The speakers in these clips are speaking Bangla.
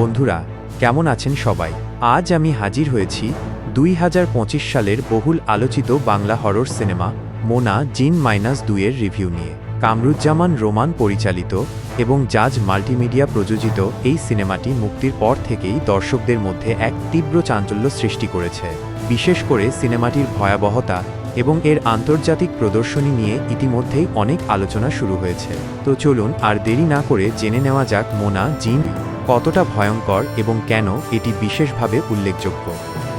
বন্ধুরা, কেমন আছেন সবাই? আজ আমি হাজির হয়েছি দুই হাজার পঁচিশ সালের বহুল আলোচিত বাংলা হরর সিনেমা মোনা জিন মাইনাস দুইয়ের রিভিউ নিয়ে। কামরুজ্জামান রোমান পরিচালিত এবং জাজ মাল্টিমিডিয়া প্রযোজিত এই সিনেমাটি মুক্তির পর থেকেই দর্শকদের মধ্যে এক তীব্র চাঞ্চল্য সৃষ্টি করেছে। বিশেষ করে সিনেমাটির ভয়াবহতা এবং এর আন্তর্জাতিক প্রদর্শনী নিয়ে ইতিমধ্যেই অনেক আলোচনা শুরু হয়েছে। তো চলুন আর দেরি না করে জেনে নেওয়া যাক মোনা জিন কতটা ভয়ঙ্কর এবং কেন এটি বিশেষভাবে উল্লেখযোগ্য।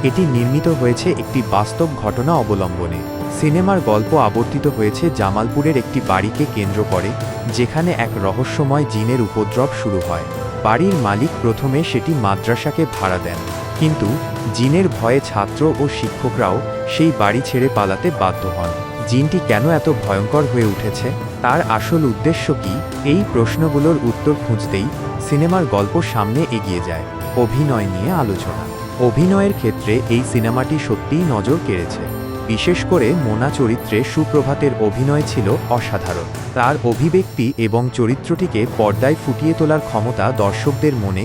এটি নির্মিত হয়েছে একটি বাস্তব ঘটনা অবলম্বনে। সিনেমার গল্প আবর্তিত হয়েছে জামালপুরের একটি বাড়িকে কেন্দ্র করে, যেখানে এক রহস্যময় জিনের উপদ্রব শুরু হয়। বাড়ির মালিক প্রথমে সেটি মাদ্রাসাকে ভাড়া দেন। কিন্তু জিনের ভয়ে ছাত্র ও শিক্ষকরাও সেই বাড়ি ছেড়ে পালাতে বাধ্য হন। জিনটি কেন এত ভয়ঙ্কর হয়ে উঠেছে? তার আসল উদ্দেশ্য কি? এই প্রশ্নগুলোর উত্তর খুঁজতেই সিনেমার গল্প সামনে এগিয়ে যায়, অভিনয় নিয়ে আলোচনা। অভিনয়ের ক্ষেত্রে এই সিনেমাটি সত্যিই নজর কেড়েছে। বিশেষ করে মোনা চরিত্রে সুপ্রভাতের অভিনয় ছিল অসাধারণ। তার অভিব্যক্তি এবং চরিত্রটিকে পর্দায় ফুটিয়ে তোলার ক্ষমতা দর্শকদের মনে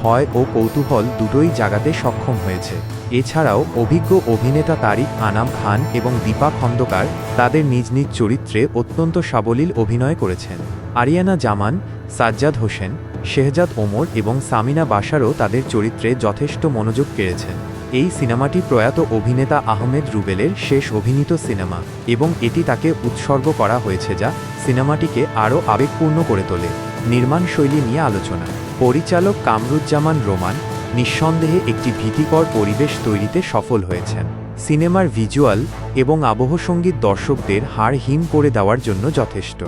ভয় ও কৌতূহল দুটোই জাগাতে সক্ষম হয়েছে। এছাড়াও অভিজ্ঞ অভিনেতা তারিক আনাম খান এবং দীপা খন্দকার তাদের নিজ নিজ চরিত্রে অত্যন্ত সাবলীল অভিনয় করেছেন। আরিয়ানা জামান, সাজ্জাদ হোসেন শেহজাদ ওমর এবং সামিনা বাসারও তাদের চরিত্রে যথেষ্ট মনোযোগ কেড়েছেন এই সিনেমাটি প্রয়াত অভিনেতা আহমেদ রুবেলের শেষ অভিনীত সিনেমা এবং এটি তাকে উৎসর্গ করা হয়েছে যা সিনেমাটিকে আরও আবেগপূর্ণ করে তোলে। নির্মাণ শৈলী নিয়ে আলোচনা। পরিচালক কামরুজ্জামান রোমান নিঃসন্দেহে একটি ভীতিকর পরিবেশ তৈরিতে সফল হয়েছেন। সিনেমার ভিজুয়াল এবং আবহসঙ্গীত দর্শকদের হাড় হিম করে দেওয়ার জন্য যথেষ্ট।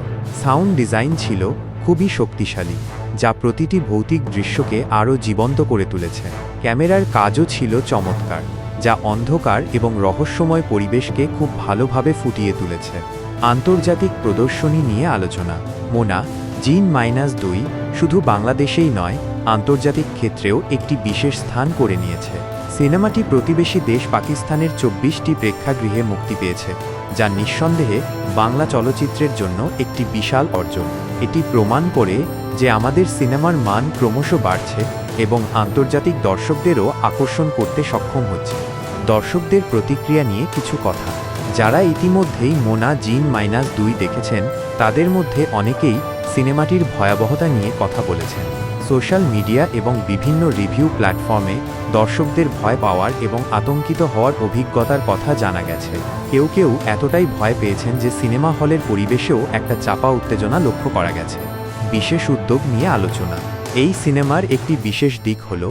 সাউন্ড ডিজাইন ছিল খুবই শক্তিশালী। যা প্রতিটি ভৌতিক দৃশ্যকে আরও জীবন্ত করে তুলেছে। ক্যামেরার কাজও ছিল চমৎকার, যা অন্ধকার এবং রহস্যময় পরিবেশকে খুব ভালোভাবে ফুটিয়ে তুলেছে। আন্তর্জাতিক প্রদর্শনী নিয়ে আলোচনা। মোনা, জিন মাইনাস দুই শুধু বাংলাদেশেই নয়, আন্তর্জাতিক ক্ষেত্রেও একটি বিশেষ স্থান করে নিয়েছে। সিনেমাটি প্রতিবেশী দেশ পাকিস্তানের চব্বিশটি প্রেক্ষাগৃহে মুক্তি পেয়েছে, যা নিঃসন্দেহে বাংলা চলচ্চিত্রের জন্য একটি বিশাল অর্জন। এটি প্রমাণ করে যে আমাদের সিনেমার মান ক্রমশ বাড়ছে এবং আন্তর্জাতিক দর্শকদেরও আকর্ষণ করতে সক্ষম হচ্ছে। দর্শকদের প্রতিক্রিয়া নিয়ে কিছু কথা। যারা ইতিমধ্যেই মোনা, জিন মাইনাস দুই দেখেছেন, তাদের মধ্যে অনেকেই সিনেমাটির ভয়াবহতা নিয়ে কথা বলেছেন। সোশ্যাল মিডিয়া এবং বিভিন্ন রিভিউ প্ল্যাটফর্মে দর্শকদের ভয় পাওয়ার এবং আতঙ্কিত হওয়ার অভিজ্ঞতার কথা জানা গেছে। কেউ কেউ এতটাই ভয় পেয়েছেন যে সিনেমা হলের পরিবেশেও একটা চাপা উত্তেজনা লক্ষ্য করা গেছে। বিশেষ উদ্যোগ নিয়ে আলোচনা। এই সিনেমার একটি বিশেষ দিক হল,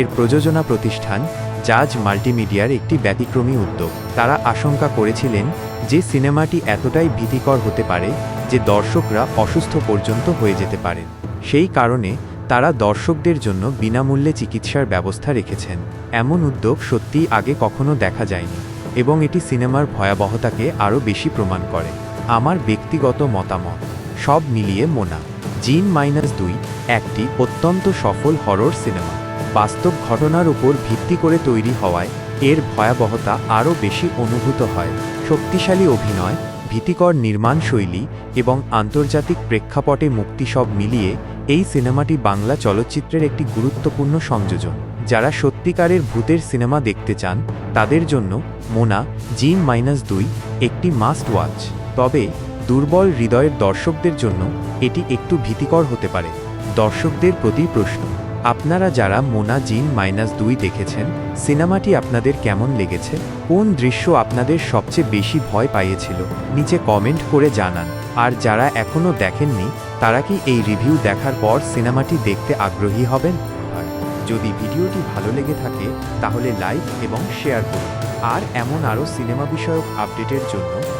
এর প্রযোজনা প্রতিষ্ঠান জাজ মাল্টিমিডিয়ার একটি ব্যতিক্রমী উদ্যোগ। তারা আশঙ্কা করেছিলেন যে সিনেমাটি এতটাই ভীতিকর হতে পারে যে দর্শকরা অসুস্থ পর্যন্ত হয়ে যেতে পারেন। সেই কারণে তারা দর্শকদের জন্য বিনামূল্যে চিকিৎসার ব্যবস্থা রেখেছেন। এমন উদ্যোগ সত্যিই আগে কখনো দেখা যায়নি এবং এটি সিনেমার ভয়াবহতাকে আরও বেশি প্রমাণ করে। আমার ব্যক্তিগত মতামত সব মিলিয়ে মোনা। জিন মাইনাস দুই, একটি অত্যন্ত সফল হরর সিনেমা। বাস্তব ঘটনার উপর ভিত্তি করে তৈরি হওয়ায় এর ভয়াবহতা আরও বেশি অনুভূত হয়। শক্তিশালী অভিনয়, ভীতিকর নির্মাণ শৈলী এবং আন্তর্জাতিক প্রেক্ষাপটে মুক্তি সব মিলিয়ে এই সিনেমাটি বাংলা চলচ্চিত্রের একটি গুরুত্বপূর্ণ সংযোজন। যারা সত্যিকারের ভূতের সিনেমা দেখতে চান, তাদের জন্য মোনা, জিন মাইনাস দুই, একটি মাস্ট ওয়াচ। তবে দুর্বল হৃদয়ের দর্শকদের জন্য এটি একটু ভীতিকর হতে পারে। দর্শকদের প্রতি প্রশ্ন, আপনারা যারা মোনা জিন মাইনাস দুই দেখেছেন, সিনেমাটি আপনাদের কেমন লেগেছে? কোন দৃশ্য আপনাদের সবচেয়ে বেশি ভয় পাইয়েছিল? নিচে কমেন্ট করে জানান। আর যারা এখনও দেখেননি, তারা কি এই রিভিউ দেখার পর সিনেমাটি দেখতে আগ্রহী হবেন? যদি ভিডিওটি ভালো লেগে থাকে, তাহলে লাইক এবং শেয়ার করুন। আর এমন আরও সিনেমা বিষয়ক আপডেটের জন্য